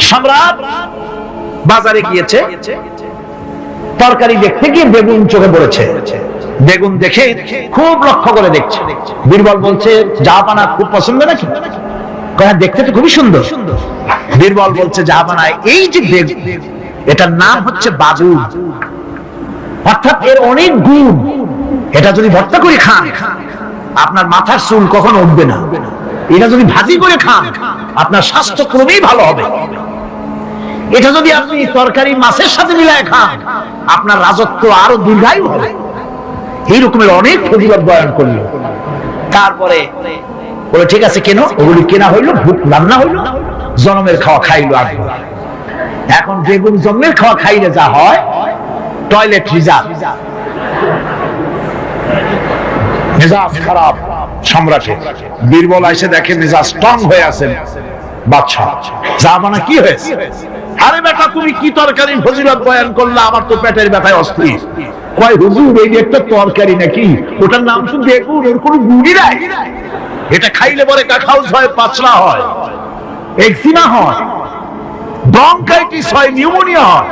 সম্রাট বাজারে গিয়েছে। তরকারি দেখতে গিয়ে বেগুন চোখে পড়েছে। বেগুন দেখে খুব লক্ষ্য করে দেখছে। বীরবল বলছে জাহাপানা খুব পছন্দ নাকি? "হ্যাঁ, দেখতে তো খুবই সুন্দর। বীরবল বলছে জাহাপানা এই যে বেগুন এটার নাম হচ্ছে বাদুর। অর্থাৎ এর অনেক গুণ। এটা যদি ভর্তা করে খান আপনার মাথার চুল কখনো উঠবে না। এটা যদি ভাজি করে খান আপনার স্বাস্থ্য ক্রমেই ভালো হবে। এটা যদি আপনি তরকারি মাছের সাথে মিলায় খান, আপনার রাজত্ব আরও দীর্ঘায়ু হবে। এই রকমের অনেক ফজিলত বয়ান করল। তারপরে বলে, ঠিক আছে, কেন? ওগুলি কেনা হইল ভূত রান্না হইল, জনমের খাওয়া খাইলো আগে। এখন বেগুন জন্মের খাওয়া খাইলে যা হয়, টয়লেট রিজার্ভ। মেজাজ খারাপ, সম্রাটে। বীরবল এসে দেখে মেজাজ স্ট্রং হয়ে আছেন। বাদশাহ জামানা কি হয়েছে? আরে বেটা, তুমি কি তরকারি ফজিলত বয়ান করলে? আমার তো পেটের ব্যথায় অস্থির। কয়, হুজুর, এই একটা তরকারি নাকি? ওটার নাম তো বেগুন ওর কোনো গুড়ি নাই। এটা খাইলে পরে কাখাউস হয় পাচলা হয় এক্সিমা হয়, ব্রঙ্কাইটিস হয়, নিউমোনিয়া হয়।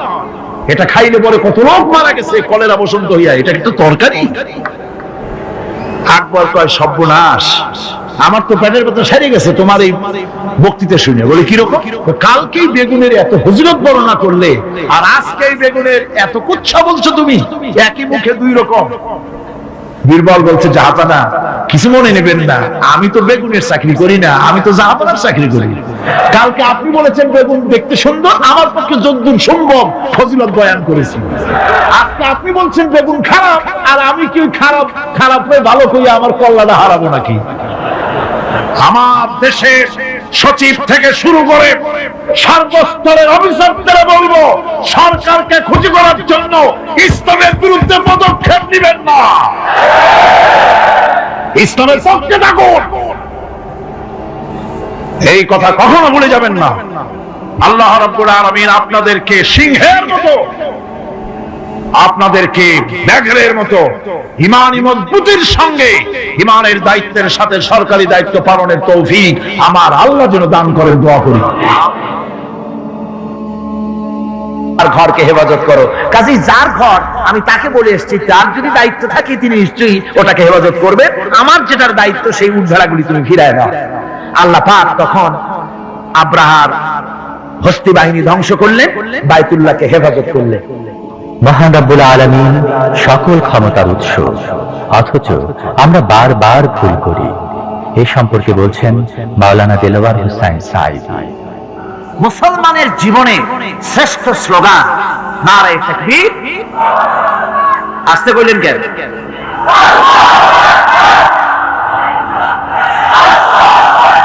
এটা খাইলে পরে কত লোক মারা গেছে, কলেরা বসন্ত হইয়া। এটা কিন্তু তরকারি? আকবর কয়, সর্বনাশ। আমার তো পেটের কথা সেরে গেছে, তোমার এই বক্তৃতা শুনে। বলে, কীরকম? কালকেই বেগুনের এত হজরত বর্ণনা করলে, আর আজকেই বেগুনের এত কুচ্ছা বলছো তুমি, একই মুখে দুই রকম। বীরবল বলছে জাহাপানা কিছু মনে নেবেন না, আমি তো বেগুনের চাকরি করি না, আমি তো জাহাপানার চাকরি করি। কালকে আপনি বলেছেন, বেগুন দেখতে সুন্দর, আমার পক্ষে যদ্দূর সম্ভব, ফজিলত বয়ান করেছি। আজকে আপনি বলছেন, বেগুন খারাপ, আর আমি কি খারাপ খারাপ হয়ে ভালো করি আমার কল্যাণে হারাবো নাকি? আমার দেশের সচিব থেকে শুরু করে সর্বস্তরের অফিসারদের বলব, সরকারকে খুঁজি করার জন্য ইসলামের বিরুদ্ধে পদক্ষেপ নেবেন না। ইসলামের পক্ষে থাকুন। এই কথা কখনো ভুলে যাবেন না। আল্লাহ রাব্বুল আলামিন আপনাদেরকে সিংহের মতো আপনাদেরকে ব্যাঘ্রের মতো ইমানি মজবুতির সঙ্গে ইমানের দায়িত্বের সাথে সরকারি দায়িত্ব পালনের তৌফিক আমার আল্লাহ যেন দান করেন, দোয়া করি। ঘরকে হেফাজত করো। যার ঘর, আমি তাকে বলে এসেছি তার যদি দায়িত্ব থাকে তিনি নিশ্চয়ই ওটাকে হেফাজত করবে আমার যেটার দায়িত্ব সেই উদ্ধারাগুলি তুমি ফিরায় দাও আল্লাহ পাক তখন আব্রাহার হস্তি বাহিনী ধ্বংস করলে বাইতুল্লাহকে হেফাজত করলে মহান রাব্বুল আলামিন সকল ক্ষমতার উৎস। অথচ আমরা বারবার ভুল করি। এ সম্পর্কে বলছেন মাওলানা দেলোয়ার হুসাইন সাইদি মুসলমানের জীবনে শ্রেষ্ঠ স্লোগান আসতে বললেন কেন?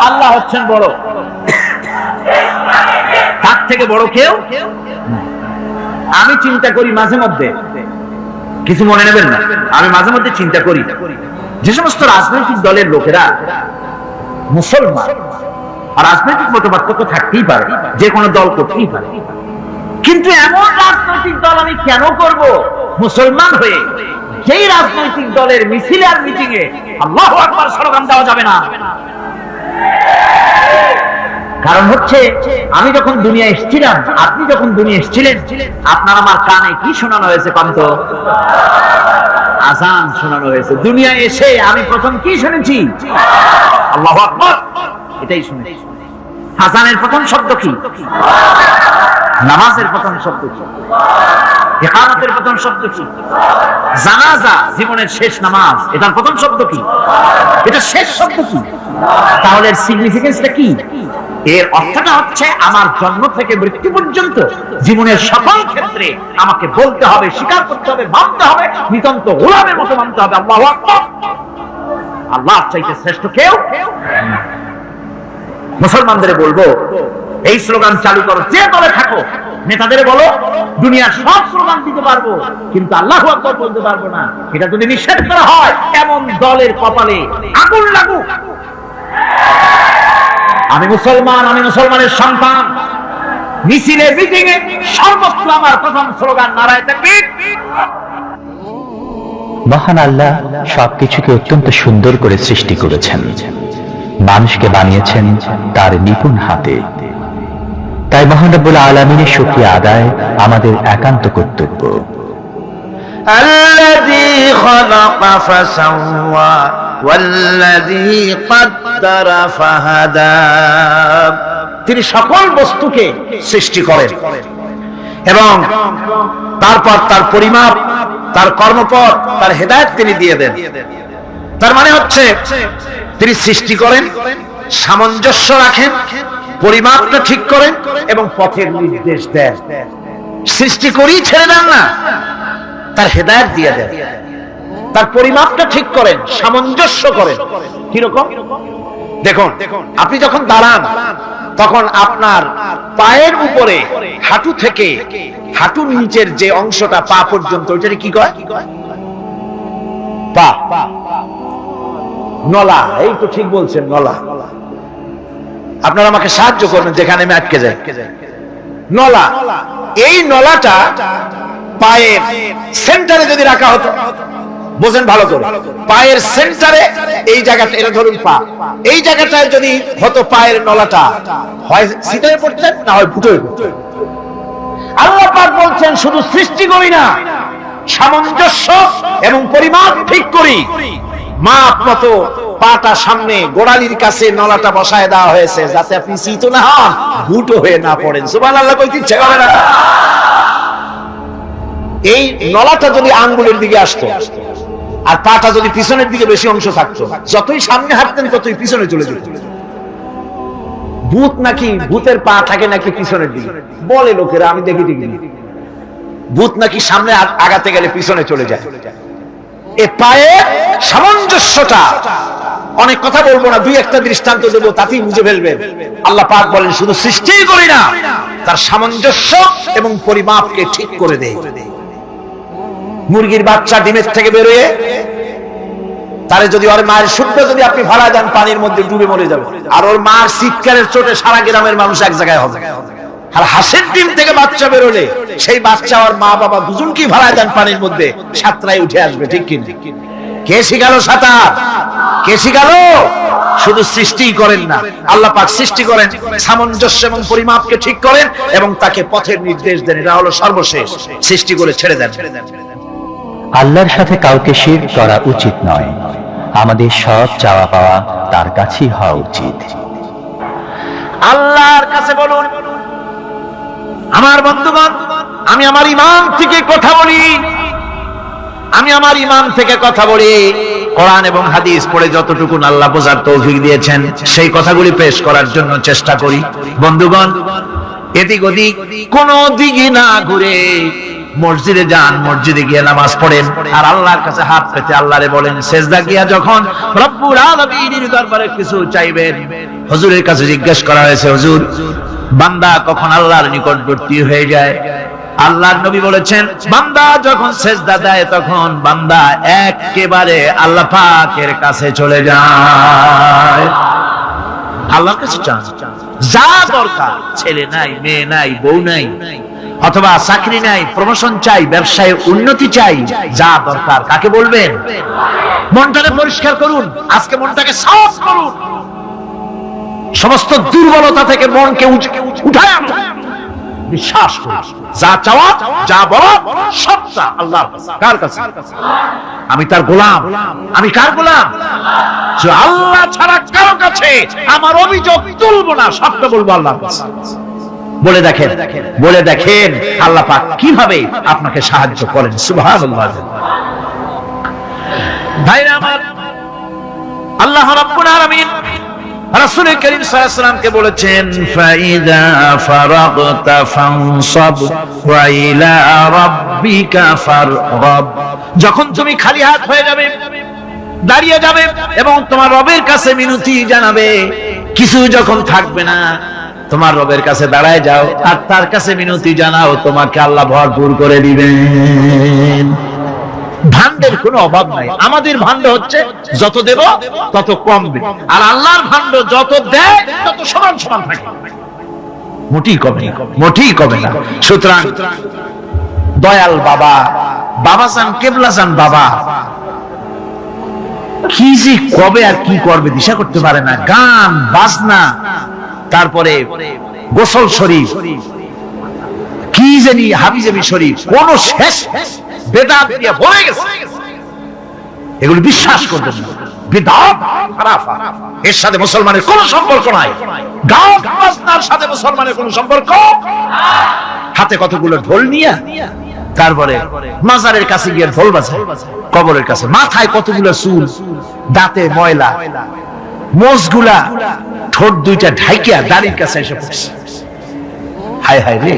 আল্লাহ হচ্ছেন বড়। তার থেকে বড় কেউ আমি চিন্তা করি মাঝে মধ্যে। কিছু মনে নেবেন না। আমি মাঝে মধ্যে চিন্তা করি। যে সমস্ত রাজনৈতিক দলের লোকেরা মুসলমান, আর রাজনৈতিক মতপার্থক্য থাকতেই পারে, যে কোনো দল করতেই পারে। কিন্তু এমন রাজনৈতিক দল আমি কেন করব? মুসলমান হয়ে যেই রাজনৈতিক দলের মিছিল আর মিটিং এ আল্লাহ আকবার স্লোগান দেওয়া যাবে না। কারণ হচ্ছে, আমি যখন দুনিয়া এসেছিলাম, আপনি যখন দুনিয়া এসেছিলেন, আপনার আমার কানে কি শোনানো হয়েছে কন্ত আজান শোনানো হয়েছে। দুনিয়া এসে আমি প্রথম কি শুনেছি? আল্লাহ এটাই শুনেছি। হাসানের প্রথম শব্দ কি? নামাজের প্রথম শব্দ কি? প্রথম শব্দ কি? জানাজা, জীবনের শেষ নামাজ, এটার প্রথম শব্দ কি? এটা শেষ শব্দ কি? তাহলে সিগনিফিকেন্সটা কি? এর অর্থটা হচ্ছে আমার জন্ম থেকে মৃত্যু পর্যন্ত জীবনের সকল ক্ষেত্রে আমাকে বলতে হবে, স্বীকার করতে হবে, মানতে হবে, নিতন্ত গোলামের মতো মানতে হবে। আল্লাহ আল্লাহ চাইতে শ্রেষ্ঠ কেউ মুসলমানদের বলব, এই স্লোগান চালু করো, যে দলে থাকো, নেতাদের বলো, দুনিয়ার সব স্লোগান দিতে পারব, কিন্তু আল্লাহ আকবর বলতে পারব না। এটা যদি নিষেধ করা হয়, এমন দলের কপালে আগুন লাগুক। আমি মুসলমান আমি মুসলমানের সন্তান মিছিলে মিটিং এ সর্বত্র আমার প্রথম স্লোগান নারায় তাকবীর মহান আল্লাহ সবকিছুকে অত্যন্ত সুন্দর করে সৃষ্টি করেছেন মানুষকে বানিয়েছেন তার নিপুণ হাতে তাই মহান রব্বুল আলমিনের শুক্রিয়া আদায় আমাদের একান্ত কর্তব্য الذي خلق فسوى والذي قدر فهدى তিনি সকল বস্তুকে সৃষ্টি করেন। এবং তারপর তার পরিমাপ, তার কর্মপথ তার হেদায়েত তিনি দিয়ে দেন। তার মানে হচ্ছে, তিনি সৃষ্টি করেন, সামঞ্জস্য রাখেন, পরিমাপটা ঠিক করেন এবং পথের নির্দেশ দেন। সৃষ্টি করেই ছেড়ে দেন না, তার হেদায়েত দিয়ে দেন। তার পরিমাপটা ঠিক করেন, সামঞ্জস্য করেন। কীরকম? দেখুন, আপনি যখন দাঁড়ান, তখন আপনার পায়ের উপরে হাঁটু থেকে হাঁটুর নিচের যে অংশটা পা পর্যন্ত, ওইটাকে কি কয়? পা। নলা, এই তো ঠিক বলছেন, নলা। আপনারা আমাকে সাহায্য করবেন, যেখানে আমি আটকে যাই। নলা, এই নলাটা পায়ের সেন্টারে যদি রাখা হতো বোঝেন ভালো করে। পায়ের সেন্টারে এই জায়গাটা এটা ধরুন পা। এই জায়গাটায় যদি হতো পায়ের নলাটা হয় সিটায় পড়তেন না হয় ফুটোয় আল্লাহ পাক বলছেন শুধু সৃষ্টি করি না সামঞ্জস্য এবং পরিমাপ ঠিক করি। মাপ মতো পাটা সামনে গোড়ালির কাছে নলাটা বসায় দেওয়া হয়েছে যাতে আপনি চিত না হন ভুটো হয়ে না পড়েন। সুবান আল্লাহ কইতে ইচ্ছে করে না। এই নলাটা যদি আঙ্গুলের দিকে আসতো আর পাটা যদি পিছনের দিকে বেশি অংশ থাকতো, যতই সামনে হাঁটতেন ততই পিছনে চলে যেত। ভূত নাকি ভূতের পা থাকে নাকি পিছনের দিকে? বলে লোকেরা, আমি দেখি দেখি ভূত নাকি সামনে আগাতে গেলে পিছনে চলে যায়। এ পায়ের সামঞ্জস্যটা অনেক কথা বলব না, দুই একটা দৃষ্টান্ত দেবো, তাতেই বুঝে ফেলবেন আল্লাহ পাক বলেন, শুধু সৃষ্টিই করি না, তার সামঞ্জস্য এবং পরিমাপকে ঠিক করে দেয় মুরগির বাচ্চা ডিমের থেকে বেরোয়, তারে যদি ওর মায়ের শুদ্ধ যদি আপনি ভাড়া দেন, পানির মধ্যে ডুবে মরে যাবে। আর ওর মার চিৎকারের চোটে সারা গ্রামের মানুষ এক জায়গায় হবে। আর হাঁসের ডিম থেকে বাচ্চা বেরোলে, সেই বাচ্চা ওর মা বাবা দুজনকেই ভাড়া দেন পানির মধ্যে সাতটায় উঠে আসবে, ঠিক কিনা? কে শিখালো সাঁতার? কে শিখালো? শুধু সৃষ্টি করেন না, আল্লাহ পাক সৃষ্টি করেন, সামঞ্জস্য এবং পরিমাপকে ঠিক করেন এবং তাকে পথের নির্দেশ দেন। এটা হলো সর্বশেষ, সৃষ্টি করে ছেড়ে দেন। আল্লাহর সাথে কাউকে শির করা উচিত নয়। আমাদের সব চাওয়া পাওয়া তার কাছেই হওয়া উচিত। আল্লাহর কাছে বলুন, আমার বন্ধুগণ, আমি আমার ইমান থেকে কথা বলি। আমি আমার ইমান থেকে কথা বলি। কোরআন এবং হাদিস পড়ে যতটুকু আল্লাহ বোঝার তৌফিক দিয়েছেন, সেই কথাগুলি পেশ করার জন্য চেষ্টা করি। বন্ধুগণ, এদিক ওদিক কোন দিকে না ঘুরে মসজিদে যান, মসজিদে গিয়ে নামাজ পড়েন। আর আল্লাহর কাছে হাত পেতে আল্লাহরে বলেন, সেজদা গিয়া যখন রব্বুল আলামিনের দরবারে কিছু চাইবেন? হুজুরের কাছে জিজ্ঞেস করা হয়েছে, হুজুর, বান্দা কখন আল্লাহর নিকটবর্তী হয়ে যায়? আল্লাহর নবী বলেছেন, বান্দা যখন সেজদা দেয়, তখন বান্দা একেবারে আল্লাহ পাকের কাছে চলে যায়। আল্লাহর কাছে চান, যা দরকার, ছেলে নাই, মেয়ে নাই, বউ নাই অথবা চাকরি নাই প্রমোশন চাই, ব্যবসায় উন্নতি চাই, যা দরকার। কাকে বলবেন? মনটাকে পরিষ্কার করুন, আজকে মনটাকে সাফ করুন। সমস্ত দুর্বলতা থেকে মনকে উঠায় বিশ্বাস যা চাওয়া, যা আল্লাহর কার কাছে? আমি তার গোলাম। আমি কার গোলাম? আল্লাহ ছাড়া কারও কাছে আমার অভিযোগ তুলবো না, সবটা বলব আল্লাহর কাছে। বলে দেখেন বলে দেখেন, আল্লাহ পাক কীভাবে আপনাকে সাহায্য করেন, সুবহানাল্লাহ। ভাইরা আল্লাহ যখন তুমি খালি হাত হয়ে যাবে, দাঁড়িয়ে যাবে এবং তোমার রবের কাছে মিনতি জানাবে, কিছু যখন থাকবে না তোমার রবের কাছে দাঁড়ায় যাও আর তার কাছে মিনতি জানাও, তোমাকে আল্লাহ ভরপুর করে দিবেন। ভান্ডের কোনো অভাব নাই। আমাদের ভান্ড হচ্ছে যত দেব, তত কমবে আর আল্লাহর ভান্ড যত দেয়, তত সমান সমান থাকে। মোটেই কমে মোটেই কমে না। সুতরাং দয়াল বাবা বাবা চান কেবলা চান বাবা। কি যে কবে আর কি করবে, দিশা করতে পারে না। গান, বাজনা তারপরে গোসল শরীফ। কি জানি হাবিজাবি শরীফ, কোন শেষ বেদাত দিয়ে ভরে গেছে। এগুলো বিশ্বাস করবেন না। এর সাথে মুসলমানের সম্পর্ক নাই। সাথে মুসলমানের সম্পর্ক হাতে কতগুলো ঢোল নিয়ে, তারপরে মাজারের কাছে গিয়ে ঢোল কবরের কাছে। মাথায় কতগুলো চুল, দাঁতে ময়লা মোষগুলা ঠোঁট দুইটা ঢাইকিয়া দাড়ির কাছে এসে পড়ছে। হায় হায় রে।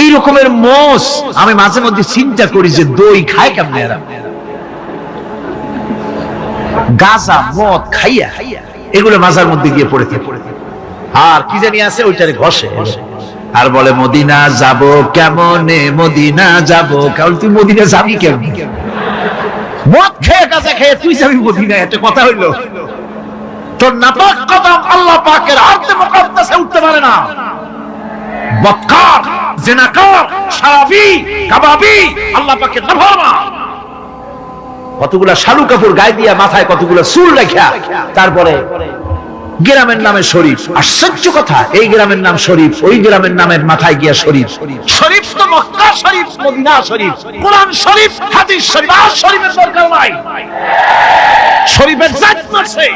এই রকমের মোষ আমি মাঝে মধ্যে চিন্তা করি যে দই খায় কেমনে এরা? গাজা, মদ খাইয়া এগুলো মাজার মধ্যে গিয়ে পড়ে থাকে। আর কি জানি আছে, ওইটারে ঘষে। আর বলে, মদিনা যাব কেমনে? মদিনা যাব কারণ তুই মদিনা যাবি কেমন? মদ খেয়ে, গাজা খেয়ে, তুই যাবি মদিনা একটা কথা হইল। তোর নাপাক কদম আল্লাহ পাকের আর্তে মুকাদ্দাসে উঠতে পারে না। কতগুলা শালু কাপড় গায়ে দিয়া মাথায় কতগুলা চুল রেখা, তারপরে গ্রামের নামে শরীফ। আশ্চর্য কথা, এই গ্রামের নাম শরীফ, ওই গ্রামের নামের মাথায় গিয়া শরীফ। শরীফ তো মক্কা শরীফ, মদিনা শরীফ। কোরআন শরীফ, হাদিস শরীফ, আর শরীফের দরকার নাই। শরীফের জাত মারছে।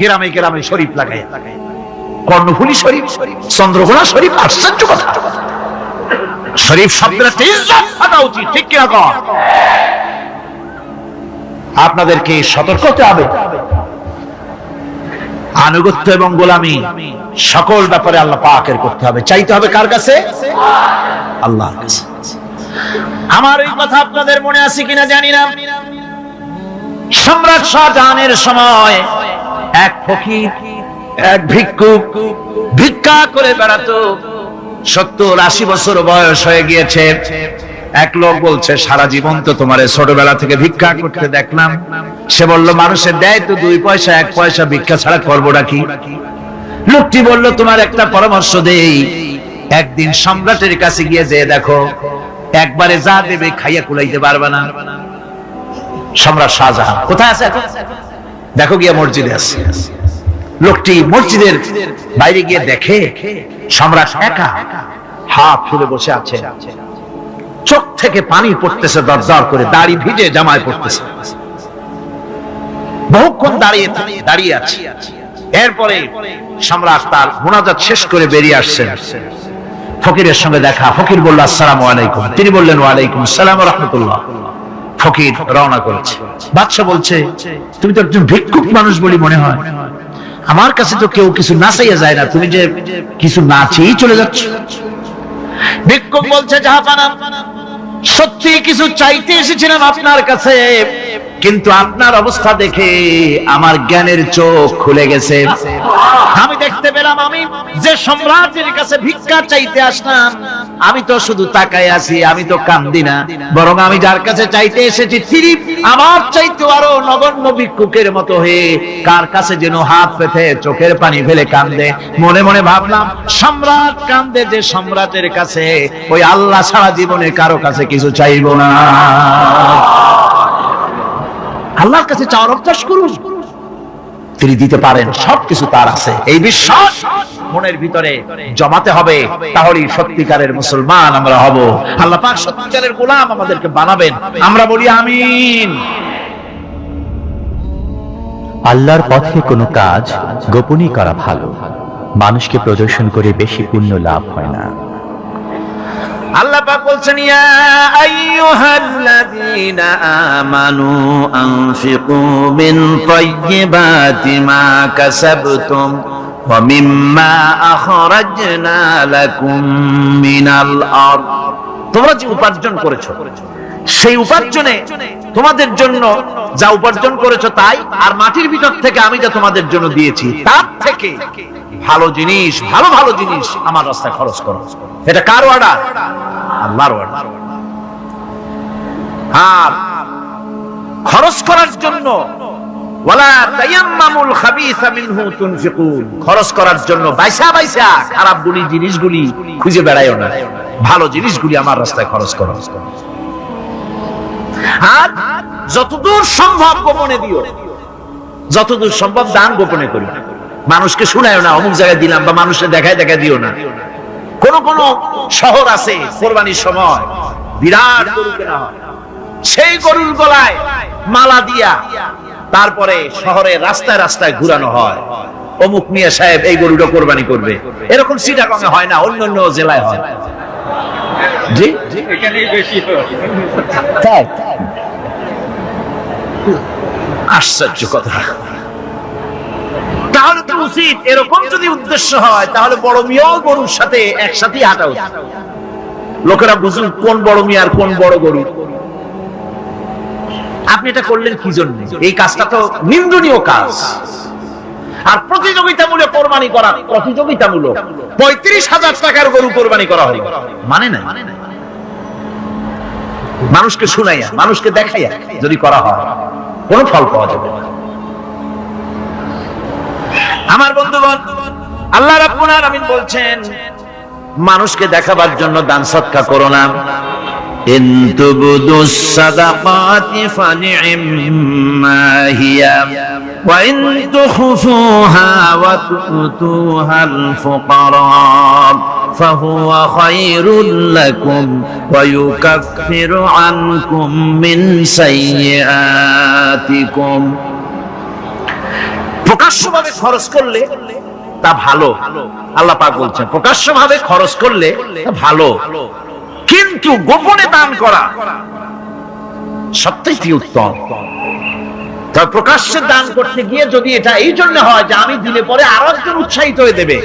গ্রামে গ্রামে শরীফ লাগাই কর্ণফুলি শরীফ, চন্দ্রকোনা শরীফ, আশ্চর্য কথা। শরীফ উচিত, ঠিক আপনাদেরকে সতর্ক হতে হবে। আনুগত্য এবং গোলামি সকল ব্যাপারে আল্লাহ পাকের করতে হবে। চাইতে হবে কার কাছে? আল্লাহর কাছে। আমার এই কথা আপনাদের মনে আছে কিনা জানি না। সম্রাট শাহজাহানের সময় এক ফকির, এক ভিক্ষুক ভিক্ষা করে বেড়াতো। সত্তর আশি বছর বয়স হয়ে গিয়েছে। এক লোক বলছে, সারা জীবন তো তোমার ছোটবেলা থেকে ভিক্ষা করতে দেখলাম। সে বলল, মানুষের দেয় তো দুই পয়সা, এক পয়সা ভিক্ষা ছাড়া করবোটা কি? লোকটি বলল, তোমার একটা পরামর্শ দেই। একদিন সম্রাটের কাছে গিয়ে যে দেখো, একবারে যা দেবে খাইয়া কুলাইতে পারবে না। সম্রাট শাহজাহান, কোথায় আছে এখন? দেখো গিয়া মসজিদে আছে। লোকটি মসজিদের বাইরে গিয়ে দেখে, সম্রাট একা হাত তুলে বসে আছে। চোখ থেকে পানি পড়তেছে, দরদর করে দাড়ি ভিজে জামায় পড়তেছে। বহুক্ষণ দাঁড়িয়ে দাঁড়িয়ে আছে। এরপরে সম্রাট তার মোনাজাত শেষ করে বেরিয়ে আসছেন। ফকিরের সঙ্গে দেখা। ফকির বলল, আসসালাম আলাইকুম। তিনি বললেন, ওয়ালাইকুম সালাম রহমতুল্লাহ। ফকির রওনা করেছে। বাদশাহ বলছে, তুমি তো একজন ভিক্ষুক মানুষ বলি মনে হয়। আমার কাছে তো কেউ কিছু না চাইয়া যায় না। তুমি যে কিছু নাচেই চলে যাচ্ছ। ভিক্ষুক বলছে জাহাপানা সত্যি কিছু চাইতে এসেছিলাম আপনার কাছে। কিন্তু আপনার অবস্থা দেখে আমার জ্ঞানের চোখ খুলে গেছে। আমি দেখতে পেলাম আমি যে সম্রাটের কাছে ভিক্ষা চাইতে আসলাম, আমি তো শুধু তাকায় আছি, আমি তো কান্দি না। বরং আমি যার কাছে চাইতে এসেছি, তিনি আমার চাইতে আরও নগণ্য ভিক্ষুকের মতো হয়ে কার কাছে যেন হাত পেতে চোখের পানি ফেলে কান্দে। মনে মনে ভাবলাম, সম্রাট কান্দে যে সম্রাটের কাছে, ওই আল্লাহ সারা জীবনে কারও কাছে কিছু চাইব না। আল্লাহর কাছে চাওয়ার অভ্যাস করুন। তিনি দিতে পারেন, সবকিছু তার আছে। এই বিশ্বাস মনের ভিতরে জমাতে হবে, তাহলেই সত্যিকারের মুসলমান আমরা হব। আল্লাহ পাক সত্যিকারের গোলাম আমাদেরকে বানাবেন। আমরা বলি আমিন। আল্লাহর পথে কোনো কাজ গোপনই করা ভালো। মানুষকে প্রদর্শন করে বেশি পুণ্য লাভ হয় না। আল্লাহ পাক বলছেন, ইয়া আইয়ুহাল্লাযীনা আমানু আনফিকু মিন তাইয়্যিবাতি মা কাসাবতুম ওয়া মিম্মা আখরাজনা লাকুম মিনাল আরদ। তোমরা যে উপার্জন করেছ সেই উপার্জনে তোমাদের জন্য যা উপার্জন করেছ তাই, আর মাটির ভিতর থেকে আমি যা তোমাদের জন্য দিয়েছি, তার থেকে ভালো জিনিস, ভালো ভালো জিনিস আমার রাস্তায় খরচ করো। এটা কার অর্ডার আল্লাহর অর্ডার আর খরচ করার জন্য খরচ করার জন্য বাইসা বাইসা খারাপ গুলি, জিনিসগুলি খুঁজে বেড়াইও না। ভালো জিনিসগুলি আমার রাস্তায় খরচ করো। আর যতদূর সম্ভব গোপনে দিও। যতদূর সম্ভব দান গোপনে করি মানুষকে শুনায় না, অমুক জায়গায় দিলাম বা মানুষের দেখায় দেখায় দিও না। কোন কোন শহর আছে কোরবানির সময়, বিরাট সেই গরুর গলায় মালা দিয়া তারপরে শহরে রাস্তায় রাস্তায় ঘুরানো হয়। অমুক মিয়া সাহেব এই গরুটা কোরবানি করবে। এরকম সিটাগঙ্গে হয় না অন্য অন্য জেলায় হয়। জি? তাই? আশ্চর্য কথা। তাহলে তো উচিত এরকম যদি উদ্দেশ্য হয় তাহলে বড় মিয়াও গরুর সাথে একসাথে হাঁটা উচিত। লোকেরা বুঝুন কোন বড় মিয়া আর কোন বড় গরু। আপনি এটা করলেন কি জন্য? এই কাজটা তো নিন্দনীয় কাজ। আর প্রতিযোগিতামূলক কোরবানি করা প্রতিযোগিতামূলক পঁয়ত্রিশ হাজার টাকার গরু কোরবানি করা হবে মানে না মানুষকে শুনাইয়া, মানুষকে দেখাইয়া যদি করা হয়, কোনো ফল পাওয়া যাবে আমার বন্ধুগণ, আল্লাহ রাব্বুল বলছেন, মানুষকে দেখাবার জন্য দান সৎকা করো না। ইন তুবদুস সাদাকাতি ফানি'ম্মা হিয়া ওয়া ইন তুখফুহা ওয়া তুতুহাল ফুকারা فهو خير لكم ويكفر عنكم من سيئاتكم প্রকাশ্যভাবে খরচ করলে তা ভালো আল্লাহ পাক বলছেন প্রকাশ্যভাবে খরচ করলে তা ভালো কিন্তু গোপনে দান করা সবথেকে উত্তম। তার প্রকাশ্যে দান করতে গিয়ে যদি এটা এই জন্য হয় যে আমি দিলে পরে আরও একজন উৎসাহিত হয়ে দেবে।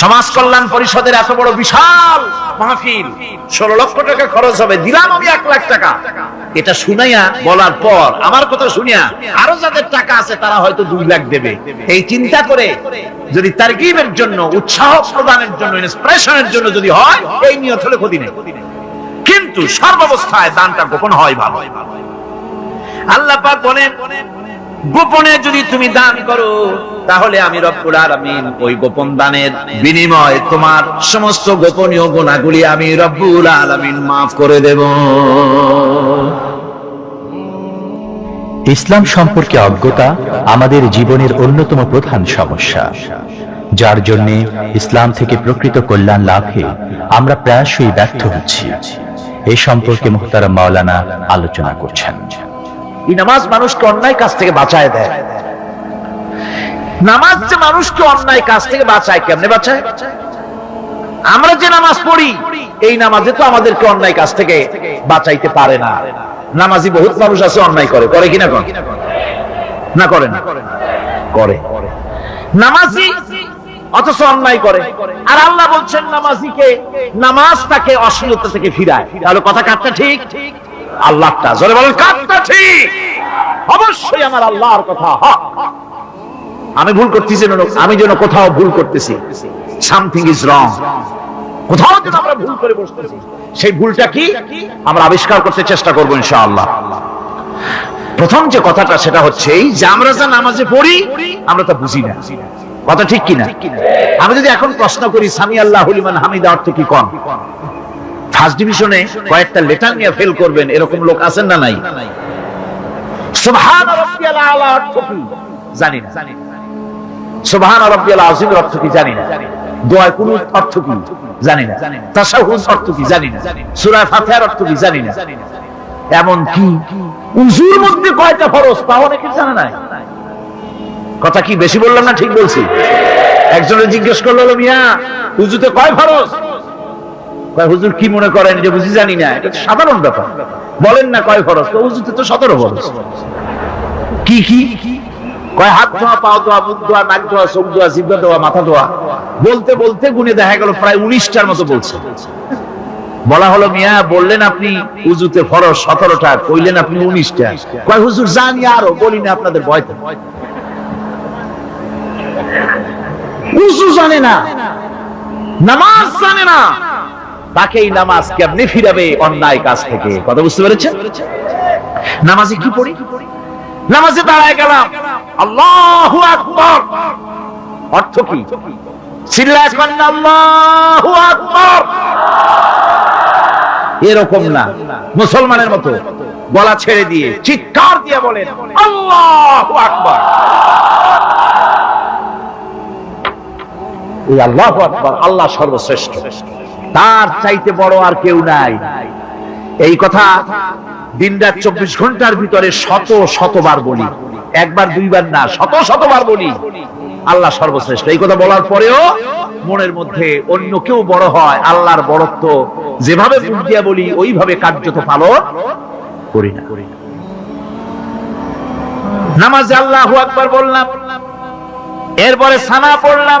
সমাজ কল্যাণ পরিষদের এত বড় বিশাল মাহফিল, ষোলো লক্ষ টাকা খরচ হবে, দিলাম আমি এক লাখ টাকা। এটা শুনাইয়া বলার পর, আমার কথা শুনিয়া আরও যাদের টাকা আছে তারা হয়তো দুই লাখ দেবে। এই চিন্তা করে যদি তারকিবের জন্য, উৎসাহ প্রদানের জন্য ইন্সপিরেশনের জন্য যদি হয়, এই নিয়ত হলে ক্ষতি নেই। কিন্তু সর্বাবস্থায় দানটা গোপন হয় ভালো। আল্লাহ পাক বলেন গোপনে যদি তুমি দান করো, তাহলে আমি রব্বুল আলামিন ওই গোপন দানের বিনিময় তোমার সমস্ত গোপনীয় গুণাগুলি আমি রব্বুল আলামিন মাফ করে দেব। ইসলাম সম্পর্কে অজ্ঞতা আমাদের জীবনের অন্যতম প্রধান সমস্যা। যার জন্য ইসলাম থেকে প্রকৃত কল্যাণ লাভে আমরা প্রায়শই ব্যর্থ হচ্ছি। এ সম্পর্কে মুহতারাম মাওলানা আলোচনা করছেন। এই নামাজ মানুষকে অন্যায় কাজ থেকে বাঁচায় দেয়। নামাজ যে মানুষকে অন্যায় কাজ থেকে বাঁচায় কেমনে বাঁচায়? আমরা যে নামাজ পড়ি, এই নামাজে তো আমাদেরকে অন্যায় কাজ থেকে বাঁচাইতে পারে না। নামাজি বহুত মানুষ আছে, অন্যায় করে। করে কিনা করে না করে না? করে। নামাজি অথচ অন্যায় করে। আর আল্লাহ বলছেন, নামাজিকে, নামাজ তাকে অশ্লীলতা থেকে ফিরায়। তাহলে কথা কাটটা ঠিক? আল্লাহটা। জোরে বলেন কাটটা ঠিক। অবশ্যই আমার আল্লাহর কথা, হক। আমি ভুল করতেছি যেন, আমি যেন কোথাও ভুল করতেছি। সামথিং ইজ রং কোথাও যেন আমরা ভুল করে বসতেছি। সেই ভুলটা কি? আমরা আবিষ্কার করতে চেষ্টা করব, ইনশাআল্লাহ। প্রথম যে কথাটা, সেটা হচ্ছে এই যে আমরা যা নামাজে পড়ি, আমরা তা বুঝি না। কথা ঠিক কিনা? আমি যদি এখন প্রশ্ন করি সামি আল্লাহ হলিমান হামিদা অর্থ কি কন ফার্স্ট ডিভিশনে কয়েকটা লেটার নিয়ে ফেল করবেন, এরকম লোক আছেন না নাই? উজুর মধ্যে কয়টা কথা কি বেশি বললাম না ঠিক বলছি? একজনে জিজ্ঞেস করল "হলো মিয়া, উজুতে কয় ফরজ? কয়, হুজুর কি মনে করেন যে বুঝি জানি না? এটা সাধারণ ব্যাপার। বলেন না কয় ফরজ। উজুতে তো সতেরো ফরজ। কি কি? কয়, হাত ধোয়া ধোয়া, মুখ ধোয়া, নাক ধোয়া, চোখ ধোয়া ধোয়া, মাথা ধোয়া। বলতে বলতে গুনে দেখা গেল প্রায় উনিশটার মতো বলছে। বলা হলো, মিয়া, বললেন আপনি উজুতে ফরজ সতেরোটা, কইলেন আপনি উনিশটা। কয়, হুজুর, জানি আরও, বলি না আপনাদের ভয়তে। উজু জানে না, নামাজ জানে না। তাকে নামাজ কেমনে ফিরাবে অন্যায় কাজ থেকে? কথা বুঝতে পেরেছেন? নামাজে কি পড়ি? নামাজে দাঁড়ায় গেলাম। আল্লাহু অর্থ কি? এরকম না। মুসলমানের মতো গলা ছেড়ে দিয়ে, চিৎকার দিয়ে বলেন, আল্লাহু আকবার। আল্লাহ আকবার, আল্লাহ সর্বশ্রেষ্ঠ। তার চাইতে বড় আর কেউ নাই। এই কথা দিন রাত চব্বিশ ঘণ্টার ভিতরে শত শতবার বলি। একবার, দুইবার না, শত শতবার বলি। আল্লাহ সর্বশ্রেষ্ঠ। এই কথা বলার পরেও মনের মধ্যে অন্য কেউ বড় হয়, আল্লাহর বড়ত্ব যেভাবে মুখ বলি, ওইভাবে কার্যত পালন করি না। নামাজে আল্লাহ আকবার বললাম, এরপরে সানা পড়লাম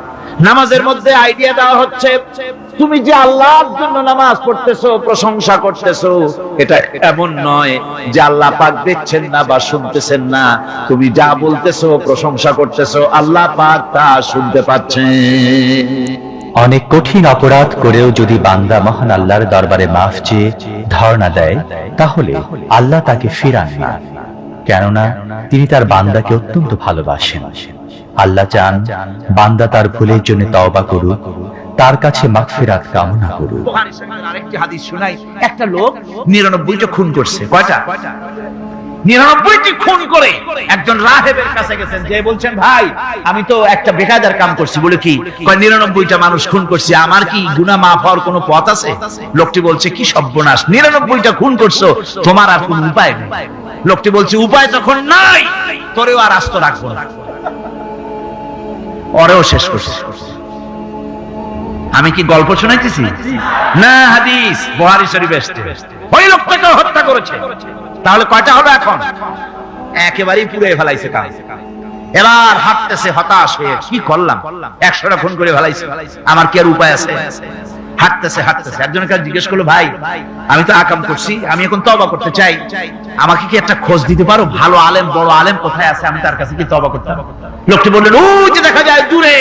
নামাজের মধ্যে আইডিয়া দেওয়া হচ্ছে, তুমি যে আল্লাহর জন্য নামাজ পড়তেছো, প্রশংসা করতেছো, এটা এমন নয় যে আল্লাহ পাক দেখছেন না বা শুনতেছেন না। তুমি যা বলতেছো, প্রশংসা করতেছো, আল্লাহ পাক তা শুনতে পাচ্ছেন অনেক কঠিন অপরাধ করেও যদি বান্দা মহান আল্লাহর দরবারে মাফ চেয়ে ধর্ণা দেয়, তাহলে আল্লাহ তাকে ফিরান না। কেননা তিনি তার বান্দাকে অত্যন্ত ভালোবাসেন। আল্লাহ চান, বান্দা তার ভুলের জন্য তওবা করুক, তার কাছে মাগফিরাত কামনা করুক। আরেকটি হাদিস শোনাই। একটা লোক নিরানব্বইটা খুন করছে। কয়টা? নিরানব্বইটি খুন করে একজন রাহেবের কাছে গেছেন। যে বলছেন, ভাই, আমি তো একটা বেকায়দার কাম করছি। বলে কি? নিরানব্বইটা মানুষ খুন করছি। আমার কি গুনাহ মাফ হওয়ার কোনো পথ আছে? লোকটি বলছে, কি সর্বনাশ! নিরানব্বইটা খুন করছ, তোমার আর কোনো উপায় নেই। লোকটি বলছে, উপায় যখন নাই। তোরেও আর আস্ত রাখব না। ওরেও শেষ করছে। আমি কি গল্প শোনাইতেছি? না, হাদিস, বুহারি শরীফ এসছে ওই লোকটাকে হত্যা করেছে। তাহলে কয়টা হবে এখন? একেবারেই পুড়ে ফেলাইছে কাজ এবার হাঁটতেছে, হতাশ হয়ে কি করলাম? একশোটা ফোন করে ফেলাইছে। আমার কি আর উপায় আছে? হাঁটতেছে হাঁটতেছে। একজনের কাছে জিজ্ঞেস করল, ভাই, আমি তো আকাম করছি, আমি এখন তবা করতে চাই। আমাকে কি একটা খোঁজ দিতে পারো? ভালো আলেম, বড় আলেম কোথায় আছে? আমি তার কাছে কি তবা করতে পারব? লোকটি বললেন ওই যে দেখা যায় দূরে,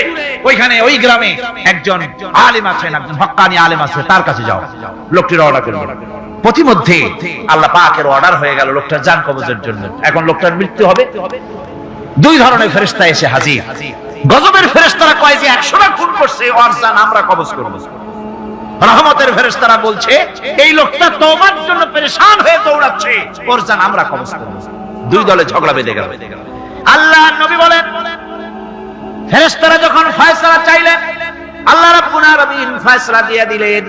ওইখানে, ওই গ্রামে একজন আলেম আছেন, একজন হক্কানি আলেম আছে, তার কাছে যাও। লোকটির অর্ডার করল। প্রতিমধ্যে আল্লাহ পাকের অর্ডার হয়ে গেল লোকটার জান কবজের জন্য। এখন লোকটার মৃত্যু হবে। দুই ধরনের ফেরেশতা এসে হাজির। গজবের ফেরেশতারা কয় যে, একশোটা খুন করছে, ওর জান আমরা কবজ করব। রহমতের ফেরেস্তারা বলছে, এই লোকটা তোমার জন্য পেরেশান হয়ে দৌড়াচ্ছে, ওর জান আমরা কবজ করব। দুই দলে ঝগড়া বেঁধে গেল। আল্লাহ নবী বলেন ফেরেস্তারা যখন ফয়সলা চাইলেন আল্লাহ রাব্বুল আলামিন ফয়সলা দিয়ে দিলেন।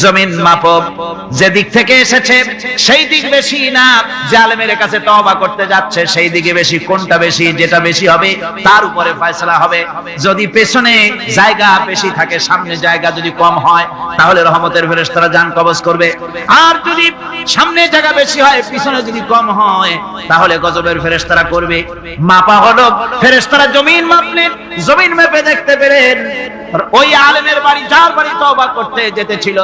জমিন মাপব যে দিক থেকে এসেছে, সেই দিক বেশি না। জালেমের কাছে তওবা করতে যাচ্ছে, সেই দিকে বেশি, কোনটা বেশি, যেটা বেশি হবে, তার উপরে ফয়সালা হবে। যদি পেছনে জায়গা বেশি থাকে, সামনে জায়গা যদি কম হয়, তাহলে রহমতের ফেরেশতারা জান কবজ করবে। আর যদি সামনে জায়গা বেশি হয়, পিছনে যদি কম হয়, তাহলে গজবের ফেরেশতারা করবে। মাপা হলো, ফেরেশতারা জমিন মাপলেন, জমিন মেপে দেখতে পেলেন। ওই আলেমের বাড়ি, যার বাড়ি তওবা করতে যেতে ছিল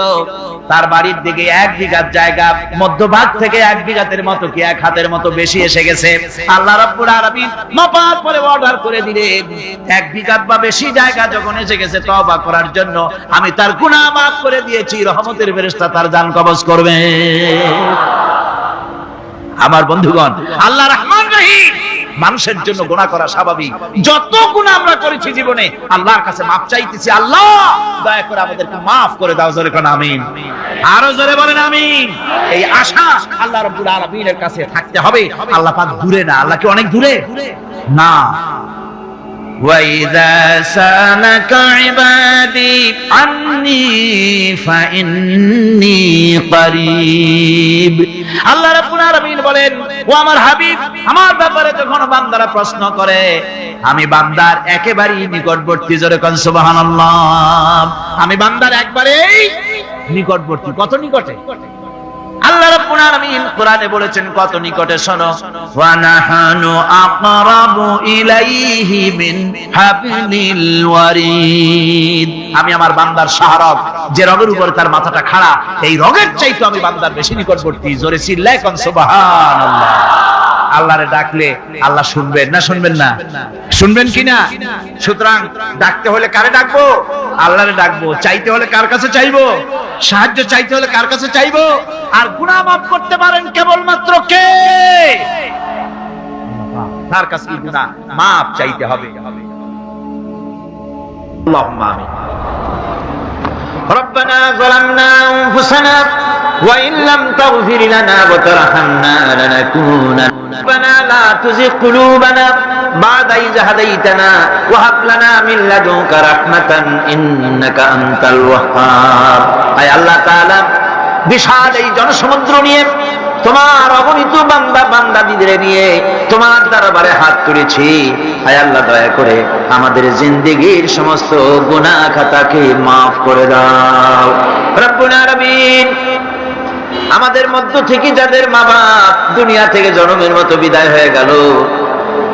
তার বাড়ির দিকে এক বিঘাত জায়গা, মধ্যভাগ থেকে এক বিঘাতের মতো কি এক হাতের মতো বেশি এসে গেছে? আল্লাহ রাব্বুল আলামিন মাপার পরে অর্ডার করে দিলেন। এক বিঘাত বা বেশি জায়গা যখন এসে গেছে, তওবা করার জন্য আমি তার গুনাহ মাফ করে দিয়েছি, রহমতের ফেরেশতা তার জান কবজ করবে। আমার বন্ধুগণ, আল্লাহ রহমান রহিম মানুষের জন্য গোনা করা স্বাভাবিক। যত গুণা আমরা করেছি জীবনে, আল্লাহর কাছে মাপ চাইতেছি, আল্লাহ দয়া করে আমাদেরকে মাফ করে দাও, জোরে কোন আমিন। আরও জোরে বলেন আমিন। এই আশা আল্লাহ রাব্বুল আলামিনের কাছে থাকতে হবে। আল্লাহ পাক দূরে না, আল্লাহ কি অনেক দূরে? না। وَإِذَا سَأَلَكَ عِبَادِي عَنِّي فَإِنِّي قَرِيبٌ আল্লাহ রাব্বুল আলামিন বলেন ও আমার হাবিব আমার ব্যাপারে যখন বান্দারা প্রশ্ন করে আমি বান্দার একেবারেই নিকটবর্তী জোরে কোন সুবহানাল্লাহ আমি বান্দার একবারেই নিকটবর্তী কত নিকটে আল্লাহ রাব্বুল আলামিন কোরআনে বলেছেন, কত নিকটে শোনো, ওয়া নাহানু আকরাবু ইলাইহি মিন হাবলিল ওয়ারিদ। আমি আমার বান্দার শাহরগ যে রগের উপর তার মাথাটা খাড়া, এই রগের চাইতে আমি বান্দার বেশি নিকটবর্তী। জোরে চিল্লায় কোন, সুবহানাল্লাহ। আল্লাহরে ডাকলে আল্লাহ শুনবেন না শুনবেন না শুনবেন কি না সুতরাং ডাকতে হলে কারে ডাকবো আল্লাহরে ডাকবো চাইতে হলে কার কাছে চাইবো সাহায্য চাইতে হলে কার কাছে চাইবো আর গুনাহ মাফ করতে পারেন কেবলমাত্র কে তার কাছে গুনাহ মাফ চাইতে হবে اللهم آمين ربنا ظلمنا أنفسنا وإن لم تغفر لنا وترحمنا لنكونن ربنا لا تزغ قلوبنا بعد إذ هديتنا وهب لنا من لدنك رحمة إنك أنت الوهاب أي الله تعالى বিশাল এই জনসমুদ্র নিয়ে তোমার অগণিত বান্দা বান্দাদিদের নিয়ে তোমার দরবারে হাত তুলেছি হায় আল্লাহ দয়া করে আমাদের জিন্দেগির সমস্ত গুনাহ খাতাকে মাফ করে দাও রব্বুল আলামিন আমাদের মধ্য থেকে যাদের মা বাপ দুনিয়া থেকে জনমের মতো বিদায় হয়ে গেল,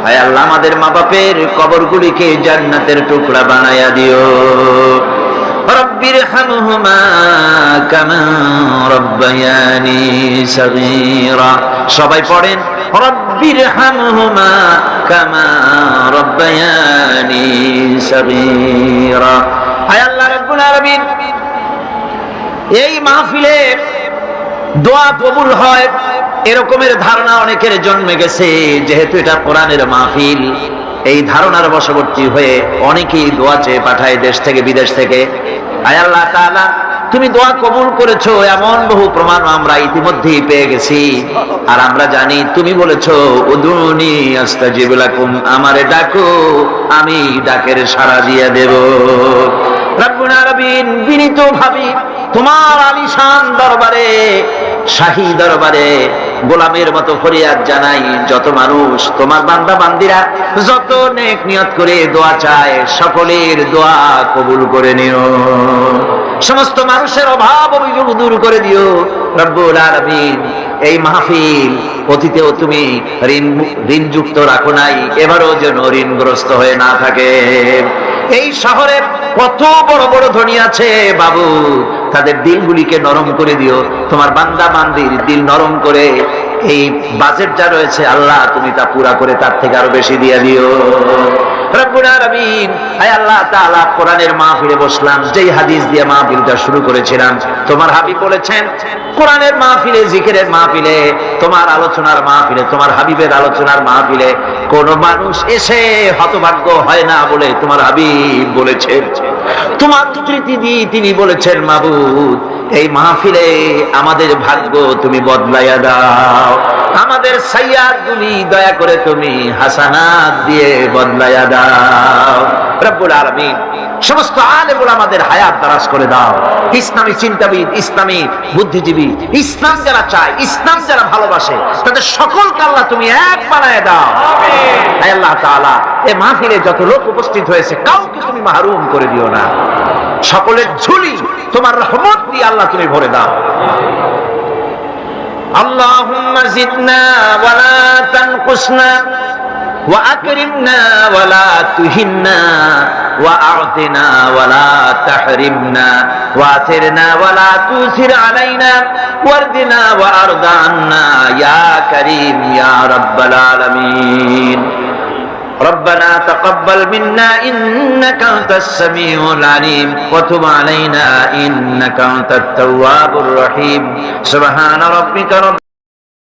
হায় আল্লাহ, আমাদের মা বাপের কবরগুলিকে জান্নাতের টুকরা বানায়া দিও। রব্বির সবাই পড়েন রব্বির হামহুমা কামা রব্বায়ানি সগীরা। হায় আল্লাহ, রাব্বুল আলামিন, এই মাহফিলে দোয়া কবুল হয়। এরকমের ধারণা অনেকের জন্মে গেছে, যেহেতু এটা কোরআনের মাহফিল। এই ধারণার বশবর্তী হয়ে অনেকেই দোয়া চেয়ে পাঠায় দেশ থেকে, বিদেশ থেকে। তুমি দোয়া কবুল করেছ, এমন বহু প্রমাণ আমরা ইতিমধ্যেই পেয়ে গেছি। আর আমরা জানি, তুমি বলেছ, উদুনি আস্তাজিব লাকুম, আমারে ডাকো, আমি ডাকের সাড়া দিয়ে দেব। রব্বুল বিনীত ভাবি তোমার আলিশান দরবারে, শাহী দরবারে গোলামের মতো ফরিয়াদ জানাই যত মানুষ, তোমার বান্দা বান্দিরা যত নেক নিয়ত করে দোয়া চায়, সকলের দোয়া কবুল করে নিও। সমস্ত মানুষের অভাব অভিযোগ দূর করে দিও। রব্বুল আলামিন, এই মাহফিল অতীতেও তুমি ঋণ ঋণযুক্ত রাখো নাই, এবারও যেন ঋণগ্রস্ত হয়ে না থাকে। এই শহরে কত বড় বড় ধনী আছে, বাবু তাদের দিলগুলিকে নরম করে দিও। তোমার বান্দা বান্দির দিল নরম করে। এই বাজেট যা রয়েছে, আল্লাহ তুমি তা পুরা করে তার থেকে আরও বেশি দিয়ে দিও। তোমার তোমার হাবিবের আলোচনার মাহফিলে কোন মানুষ এসে হতভাগ্য হয় না বলে তোমার হাবিব বলেছেন। তোমার দিয়ে তিনি বলেছেন মাবুদ এই মাহফিলে আমাদের ভাগ্য তুমি বদলাইয়া দাও। আমাদের সাইয়াদ গুলি দয়া করে তুমি হাসানাত দিয়ে বদলাইয়া দাও। রব্বুল আলামিন সমস্ত আলেমুল আমাদের হায়াত দারাজ করে দাও। ইসলামী চিন্তাবিদ ইসলামী বুদ্ধিজীবী ইসলাম যারা চায় ইসলাম যারা ভালোবাসে তাদের সকল কাল্লা তুমি এক বানায় দাও। আল্লাহ তাআলা এ মাহফিলে যত লোক উপস্থিত হয়েছে কাউকে তুমি মাহরুম করে দিও না। সকলের ঝুলি তোমার রহমত দিয়ে আল্লাহ তুমি ভরে দাও اللهم زدنا ولا تنقصنا وأكرمنا ولا تهنا وأعطنا ولا تحرمنا وآثرنا ولا تؤثر علينا واردنا وأرض عنا يا كريم يا رب العالمين ربنا تقبل منا إنك أنت السميع العليم وتب علينا إنك أنت التواب الرحيم. سبحان ربك رب